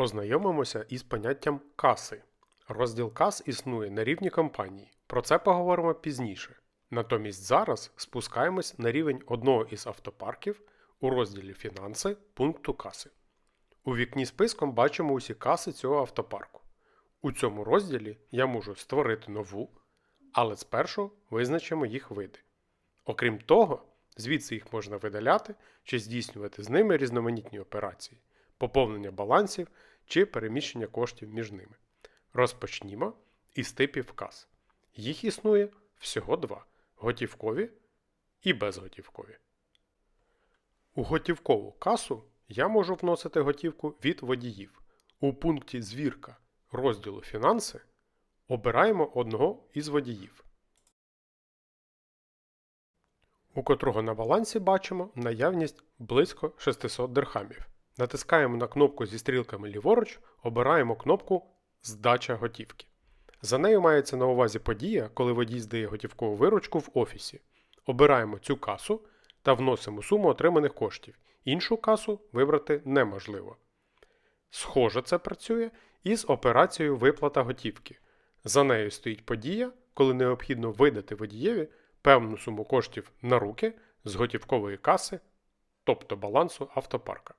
Ознайомимося із поняттям каси. Розділ кас існує на рівні компанії. Про це поговоримо пізніше. Натомість зараз спускаємось на рівень одного із автопарків у розділі Фінанси пункту каси. У вікні списком бачимо усі каси цього автопарку. У цьому розділі я можу створити нову, але спершу визначимо їх види. Окрім того, звідси їх можна видаляти чи здійснювати з ними різноманітні операції, поповнення балансів чи переміщення коштів між ними. Розпочнімо із типів кас. Їх існує всього два готівкові і безготівкові. У готівкову касу я можу вносити готівку від водіїв. У пункті Звірка розділу Фінанси обираємо одного із водіїв, у котрого на балансі бачимо наявність близько 600 дирхамів. Натискаємо на кнопку зі стрілками ліворуч, обираємо кнопку Здача готівки. За нею мається на увазі подія, коли водій здає готівкову виручку в офісі. Обираємо цю касу та вносимо суму отриманих коштів. Іншу касу вибрати неможливо. Схоже, це працює із операцією виплата готівки. За нею стоїть подія, коли необхідно видати водієві певну суму коштів на руки з готівкової каси, тобто балансу автопарка.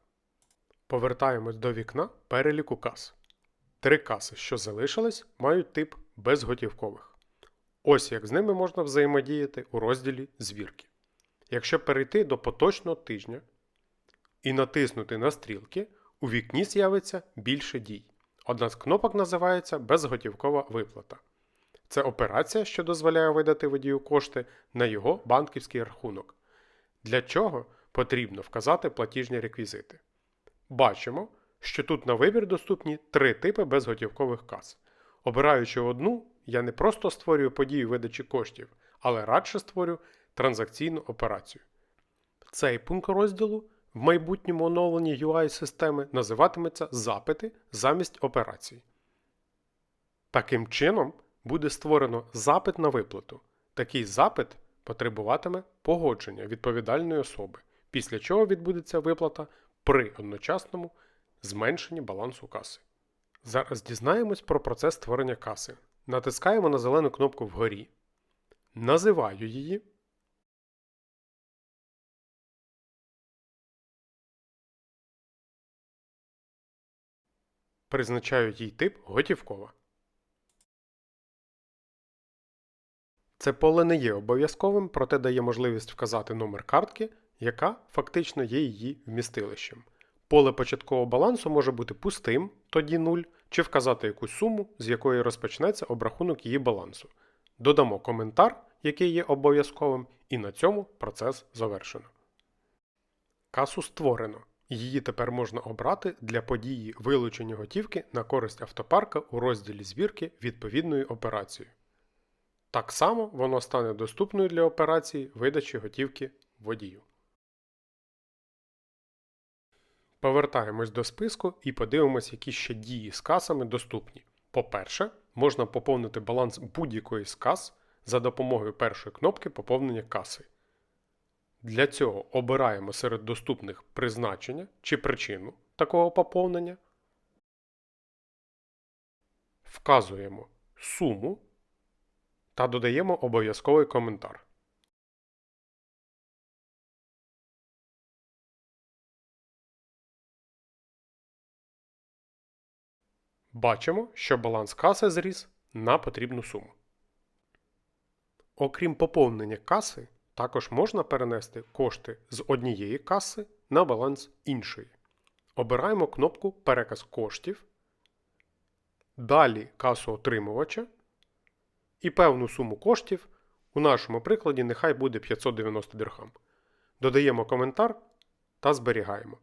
Повертаємось до вікна переліку кас. Три каси, що залишились, мають тип безготівкових. Ось як з ними можна взаємодіяти у розділі Звірки. Якщо перейти до поточного тижня і натиснути на стрілки, у вікні з'явиться більше дій. Одна з кнопок називається безготівкова виплата. Це операція, що дозволяє видати водію кошти на його банківський рахунок. Для чого потрібно вказати платіжні реквізити. Бачимо, що тут на вибір доступні три типи безготівкових кас. Обираючи одну, я не просто створюю подію видачі коштів, але радше створю транзакційну операцію. Цей пункт розділу в майбутньому оновленні UI-системи називатиметься запити замість операцій. Таким чином буде створено запит на виплату. Такий запит потребуватиме погодження відповідальної особи, після чого відбудеться виплата при одночасному зменшенні балансу каси. Зараз дізнаємось про процес створення каси. Натискаємо на зелену кнопку вгорі. Називаю її. Призначаю їй тип готівкова. Це поле не є обов'язковим, проте дає можливість вказати номер картки, яка фактично є її вмістилищем. Поле початкового балансу може бути пустим, тоді 0, чи вказати якусь суму, з якої розпочнеться обрахунок її балансу. Додамо коментар, який є обов'язковим, і на цьому процес завершено. Касу створено. Її тепер можна обрати для події вилучення готівки на користь автопарка у розділі збірки відповідною операцією. Так само воно стане доступною для операції видачі готівки водію. Повертаємось до списку і подивимось, які ще дії з касами доступні. По-перше, можна поповнити баланс будь-якої з кас за допомогою першої кнопки поповнення каси. Для цього обираємо серед доступних призначення чи причину такого поповнення, вказуємо суму та додаємо обов'язковий коментар. Бачимо, що баланс каси зріс на потрібну суму. Окрім поповнення каси, також можна перенести кошти з однієї каси на баланс іншої. Обираємо кнопку Переказ коштів, далі касу отримувача і певну суму коштів. У нашому прикладі нехай буде 590 дирхам. Додаємо коментар та зберігаємо.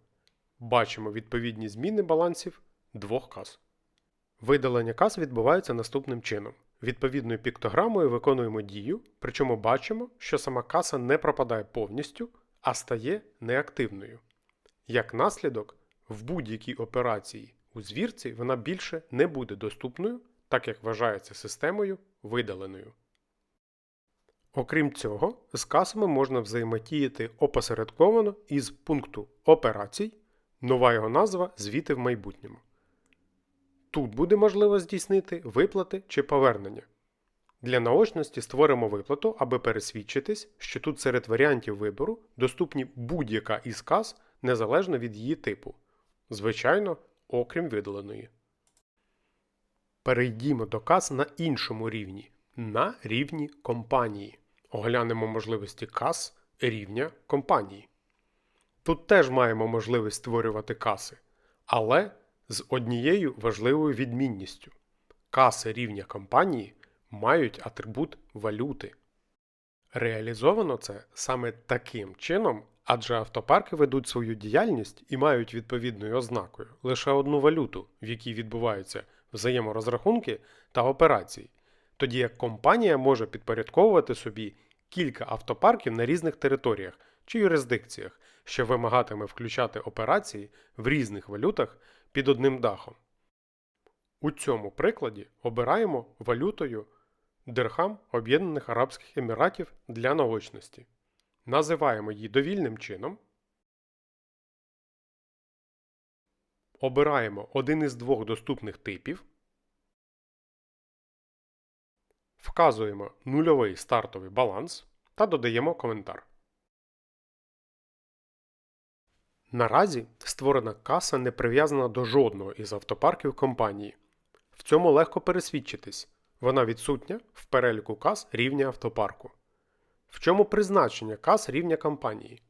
Бачимо відповідні зміни балансів двох кас. Видалення кас відбувається наступним чином. Відповідною піктограмою виконуємо дію, причому бачимо, що сама каса не пропадає повністю, а стає неактивною. Як наслідок, в будь-якій операції у звірці вона більше не буде доступною, так як вважається системою видаленою. Окрім цього, з касами можна взаємодіяти опосередковано із пункту операцій, нова його назва звіти в майбутньому. Тут буде можливо здійснити виплати чи повернення. Для наочності створимо виплату, аби пересвідчитись, що тут серед варіантів вибору доступні будь-яка із каз незалежно від її типу. Звичайно, окрім видаленої. Перейдімо до каз на іншому рівні на рівні компанії. Оглянемо можливості каз рівня компанії. Тут теж маємо можливість створювати каси, але з однією важливою відмінністю. Каси рівня компанії мають атрибут валюти. Реалізовано це саме таким чином, адже автопарки ведуть свою діяльність і мають відповідною ознакою лише одну валюту, в якій відбуваються взаєморозрахунки та операції, тоді як компанія може підпорядковувати собі кілька автопарків на різних територіях чи юрисдикціях, що вимагатиме включати операції в різних валютах під одним дахом. У цьому прикладі обираємо валютою Дирхам Об'єднаних Арабських Еміратів для наочності. Називаємо її довільним чином. Обираємо один із двох доступних типів. Вказуємо нульовий стартовий баланс та додаємо коментар. Наразі створена каса не прив'язана до жодного із автопарків компанії. В цьому легко пересвідчитись. Вона відсутня в переліку кас рівня автопарку. В чому призначення кас рівня компанії?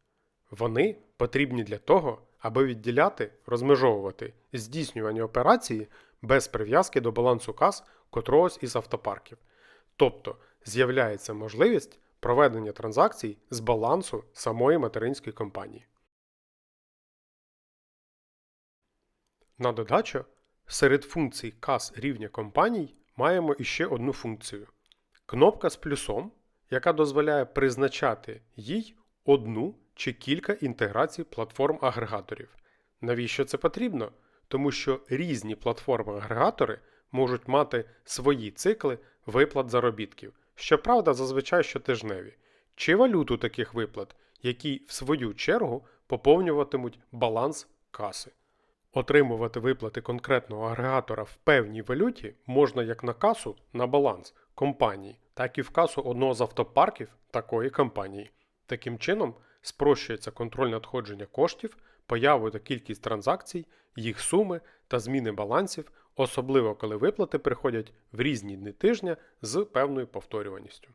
Вони потрібні для того, аби відділяти, розмежовувати здійснювання операції без прив'язки до балансу кас котрогось із автопарків. Тобто з'являється можливість проведення транзакцій з балансу самої материнської компанії. На додачу, серед функцій кас рівня компаній маємо іще одну функцію кнопка з плюсом, яка дозволяє призначати їй одну чи кілька інтеграцій платформ-агрегаторів. Навіщо це потрібно? Тому що різні платформи-агрегатори можуть мати свої цикли виплат заробітків, щоправда, зазвичай щотижневі, чи валюту таких виплат, які в свою чергу поповнюватимуть баланс каси. Отримувати виплати конкретного агрегатора в певній валюті можна як на касу на баланс компанії, так і в касу одного з автопарків такої компанії. Таким чином, спрощується контроль надходження коштів, появу та кількість транзакцій, їх суми та зміни балансів, особливо коли виплати приходять в різні дні тижня з певною повторюваністю.